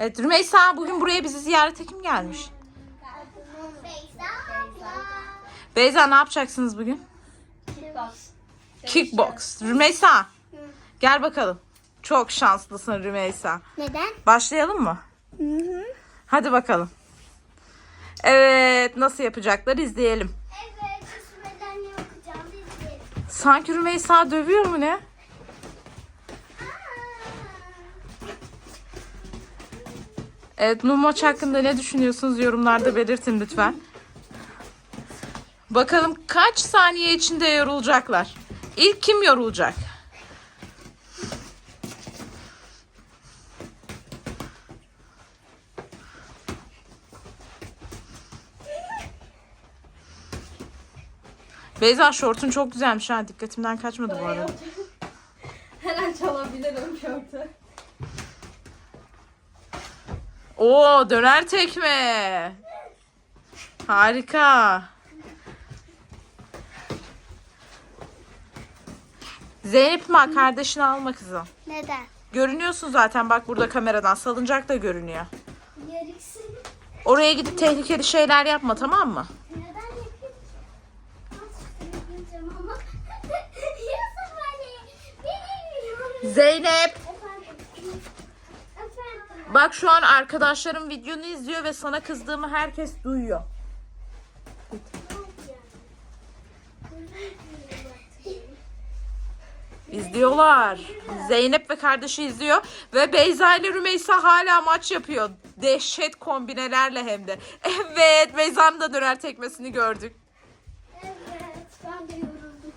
Evet Rümeysa bugün buraya bizi ziyarete kim gelmiş? Beyza ne yapacaksınız bugün? Kickbox. Rümeysa gel bakalım. Çok şanslısın Rümeysa. Neden? Başlayalım mı? Hı hı. Hadi bakalım. Evet nasıl yapacaklar izleyelim. Evet, üstümden ne okuyacağım izleyelim. Sanki Rümeysa dövüyor mu ne? Evet bu hakkında ne düşünüyorsunuz yorumlarda belirtin lütfen. Bakalım kaç saniye içinde yorulacaklar. İlk kim yorulacak? Beyza şortun çok güzelmiş ha. Dikkatimden kaçmadı bu arada. Her an çalabilirim şortu. Oo döner tekme. Harika. Zeynep mi kardeşini alma kızım. Neden? Görünüyorsun zaten bak burada kameradan. Salıncak da görünüyor. Yarıksın. Oraya gidip tehlikeli şeyler yapma tamam mı? Neden yapayım? Nasıl yapacağım ama? Zeynep. Bak şu an arkadaşlarım videonu izliyor ve sana kızdığımı herkes duyuyor. İzliyorlar. Zeynep ve kardeşi izliyor ve Beyza ile Rümeysa hala maç yapıyor. Dehşet kombinelerle hem de. Evet Beyza'nın da döner tekmesini gördük. Evet, ben de yoruldum.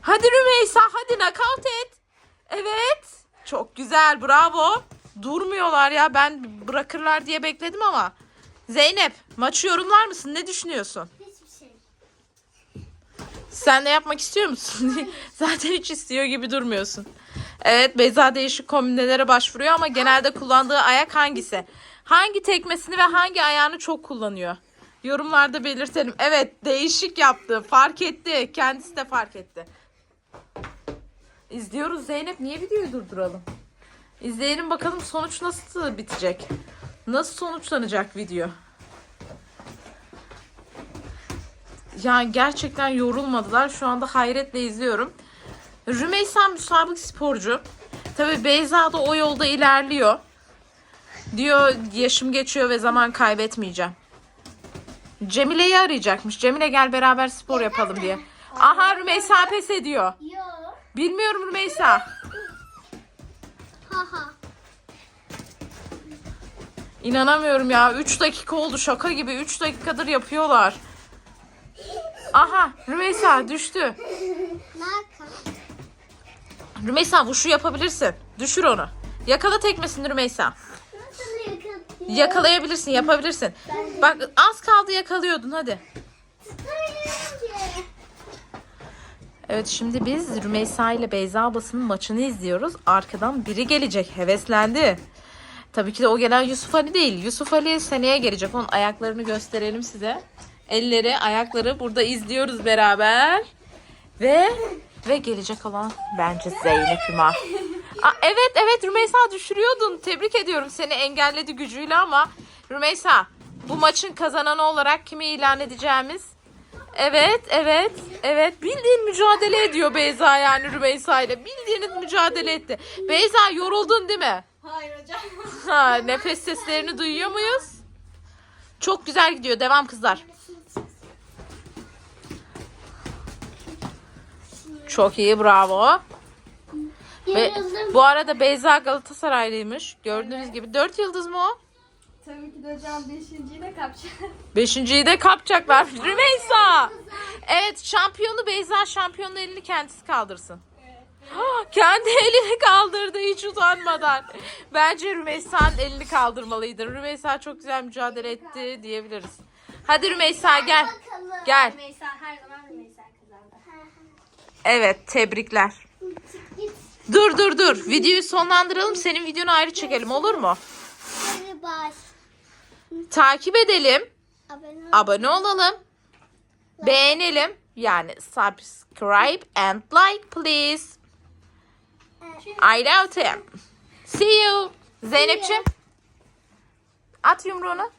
Hadi Rümeysa hadi nakavt et. Evet. Çok güzel bravo. Durmuyorlar ya ben bırakırlar diye bekledim ama. Zeynep maçı yorumlar mısın? Ne düşünüyorsun? Hiçbir şey. Sen de yapmak istiyor musun? Zaten hiç istiyor gibi durmuyorsun. Evet Beyza değişik kombinelere başvuruyor ama genelde kullandığı ayak hangisi? Hangi tekmesini ve hangi ayağını çok kullanıyor? Yorumlarda belirtelim. Evet değişik yaptı. Fark etti. Kendisi de fark etti. İzliyoruz Zeynep. Niye videoyu durduralım? İzleyelim bakalım sonuç nasıl bitecek? Nasıl sonuçlanacak video? Yani gerçekten yorulmadılar. Şu anda hayretle izliyorum. Rümeysa müsabık sporcu. Tabii Beyza da o yolda ilerliyor. Diyor yaşım geçiyor ve zaman kaybetmeyeceğim. Cemile'yi arayacakmış. Cemile gel beraber spor yapalım diye. Aha Rümeysa pes ediyor. Bilmiyorum Rümeysa. İnanamıyorum ya. 3 dakika oldu şaka gibi. 3 dakikadır yapıyorlar. Aha Rümeysa düştü. Naka. Rümeysa vuşu yapabilirsin. Düşür onu. Yakala tekmesini Rümeysa. Nasıl yakalayayım? Yakalayabilirsin, yapabilirsin. Bak az kaldı yakalıyordun hadi. Ki. Evet şimdi biz Rümeysa ile Beyza ablasının maçını izliyoruz. Arkadan biri gelecek. Heveslendi. Tabii ki de o gelen Yusuf Ali değil. Yusuf Ali seneye gelecek. Onun ayaklarını gösterelim size. Elleri, ayakları burada izliyoruz beraber. Ve ve gelecek olan bence Zeynep Hüma. Aa, evet evet Rümeysa düşürüyordun. Tebrik ediyorum seni engelledi gücüyle ama Rümeysa bu maçın kazananı olarak kimi ilan edeceğimiz Evet, evet, evet. Bildiğin mücadele ediyor Beyza yani Rümeysa ile. Bildiğiniz mücadele etti. Beyza yoruldun değil mi? Hayır hocam. Ha, nefes seslerini duyuyor muyuz? Çok güzel gidiyor. Devam kızlar. Çok iyi, bravo. Ve bu arada Beyza Galatasaraylıymış. Gördüğünüz gibi. Dört yıldız mı o? Tabii ki de hocam beşinciyi de. Beşinciyi de kapacaklar. Rümeysa. Evet şampiyonu Beyza şampiyonun elini kendisi kaldırsın. Ha, Kendi elini kaldırdı hiç utanmadan. Bence Rümeysa'nın elini kaldırmalıydı. Rümeysa çok güzel mücadele etti diyebiliriz. Hadi Rümeysa gel. Gel. Rümeysa her zaman Rümeysa kazandı. Evet tebrikler. Dur dur dur. Videoyu sonlandıralım. Senin videonu ayrı çekelim olur mu? Hadi baş. Takip edelim. Abone ol. Abone olalım. Beğenelim. Yani subscribe and like please. I love them. See you. Zeynep'ciğim at yumruğunu.